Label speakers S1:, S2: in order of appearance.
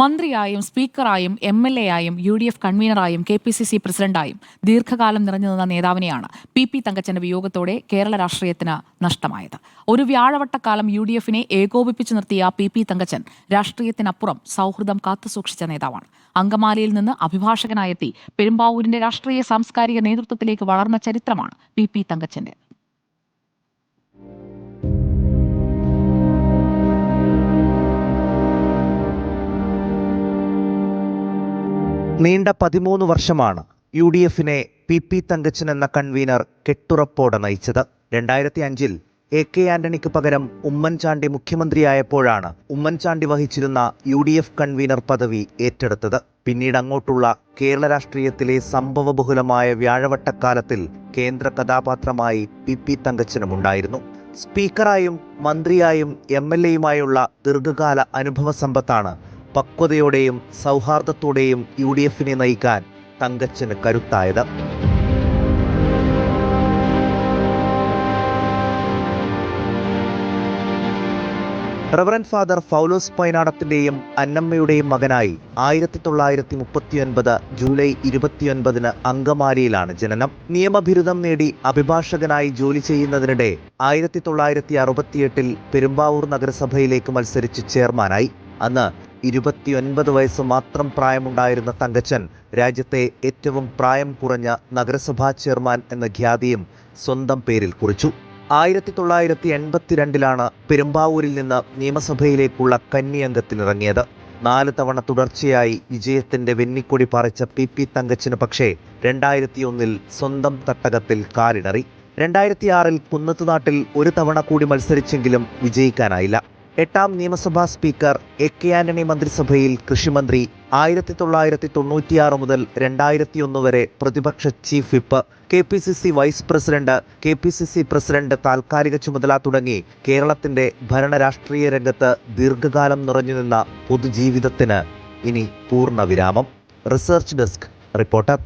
S1: മന്ത്രിയായും സ്പീക്കറായും M L A ആയും U D F കൺവീനറായും കെ പി സി സി പ്രസിഡന്റായും ദീർഘകാലം നിറഞ്ഞു നിന്ന നേതാവിനെയാണ് പി പി തങ്കച്ചന്റെ വിയോഗത്തോടെ കേരള രാഷ്ട്രീയത്തിന് നഷ്ടമായത്. ഒരു വ്യാഴവട്ടക്കാലം യു ഡി എഫിനെ ഏകോപിപ്പിച്ചു നിർത്തിയ പി പി തങ്കച്ചൻ രാഷ്ട്രീയത്തിനപ്പുറം സൗഹൃദം കാത്തുസൂക്ഷിച്ച നേതാവാണ്. അങ്കമാലിയിൽ നിന്ന് അഭിഭാഷകനായെത്തി പെരുമ്പാവൂരിന്റെ രാഷ്ട്രീയ സാംസ്കാരിക നേതൃത്വത്തിലേക്ക് വളർന്ന ചരിത്രമാണ് പി പി തങ്കച്ചന്റെ.
S2: നീണ്ട പതിമൂന്ന് വർഷമാണ് യു ഡി എഫിനെ പി പി തങ്കച്ചൻ എന്ന കൺവീനർ കെട്ടുറപ്പോടെ നയിച്ചത്. രണ്ടായിരത്തി അഞ്ചിൽ എ കെ ആന്റണിക്ക് പകരം ഉമ്മൻചാണ്ടി മുഖ്യമന്ത്രിയായപ്പോഴാണ് ഉമ്മൻചാണ്ടി വഹിച്ചിരുന്ന യു ഡി എഫ് കൺവീനർ പദവി ഏറ്റെടുത്തത്. പിന്നീട് അങ്ങോട്ടുള്ള കേരള രാഷ്ട്രീയത്തിലെ സംഭവബഹുലമായ വ്യാഴവട്ടക്കാലത്തിൽ കേന്ദ്ര കഥാപാത്രമായി പി പി തങ്കച്ചനുമുണ്ടായിരുന്നു സ്പീക്കറായും മന്ത്രിയായും എം എൽ എയുമായുള്ള ദീർഘകാല അനുഭവ സമ്പത്താണ് പക്വതയോടെയും സൗഹാർദ്ദത്തോടെയും യു ഡി എഫിനെ നയിക്കാൻ തങ്കച്ചന് കരുത്തായത്. റവറൻ ഫാദർ ഫൗലോസ് പൈനാടത്തിന്റെയും അന്നമ്മയുടെയും മകനായി ആയിരത്തി തൊള്ളായിരത്തി മുപ്പത്തിയൊൻപത് ജൂലൈ ഇരുപത്തിയൊൻപതിന് അങ്കമാലിയിലാണ് ജനനം. നിയമബിരുദം നേടി അഭിഭാഷകനായി ജോലി ചെയ്യുന്നതിനിടെ ആയിരത്തി തൊള്ളായിരത്തി അറുപത്തിയെട്ടിൽ പെരുമ്പാവൂർ നഗരസഭയിലേക്ക് മത്സരിച്ച് ചെയർമാനായി. അന്ന് ഇരുപത്തിയൊൻപത് വയസ്സ് മാത്രം പ്രായമുണ്ടായിരുന്ന തങ്കച്ചൻ രാജ്യത്തെ ഏറ്റവും പ്രായം കുറഞ്ഞ നഗരസഭാ ചെയർമാൻ എന്ന ഖ്യാതിയും സ്വന്തം പേരിൽ കുറിച്ചു. ആയിരത്തി തൊള്ളായിരത്തി എൺപത്തിരണ്ടിലാണ് പെരുമ്പാവൂരിൽ നിന്ന് നിയമസഭയിലേക്കുള്ള കന്നി കന്നിയംഗത്തിനിറങ്ങിയത്. നാല് തവണ തുടർച്ചയായി വിജയത്തിന്റെ വെന്നിക്കൊടി പറിച്ച പി പി തങ്കച്ചന് പക്ഷേ രണ്ടായിരത്തി ഒന്നിൽ സ്വന്തം തട്ടകത്തിൽ കാലിടറി. രണ്ടായിരത്തി ആറിൽ കുന്നത്തുനാട്ടിൽ ഒരു തവണ കൂടി മത്സരിച്ചെങ്കിലും വിജയിക്കാനായില്ല. എട്ടാം നിയമസഭാ സ്പീക്കർ എ കെ ആന്റണി മന്ത്രിസഭയിൽ കൃഷിമന്ത്രി ആയിരത്തി തൊള്ളായിരത്തി തൊണ്ണൂറ്റിയാറ് മുതൽ രണ്ടായിരത്തി ഒന്ന് വരെ പ്രതിപക്ഷ chief whip K P C C vice president K P C C president താൽക്കാലിക ചുമതല തുടങ്ങി കേരളത്തിന്റെ ഭരണരാഷ്ട്രീയ രംഗത്ത് ദീർഘകാലം നിറഞ്ഞുനിന്ന പൊതുജീവിതത്തിന് ഇനി പൂർണ വിരാമം. Research desk reporter.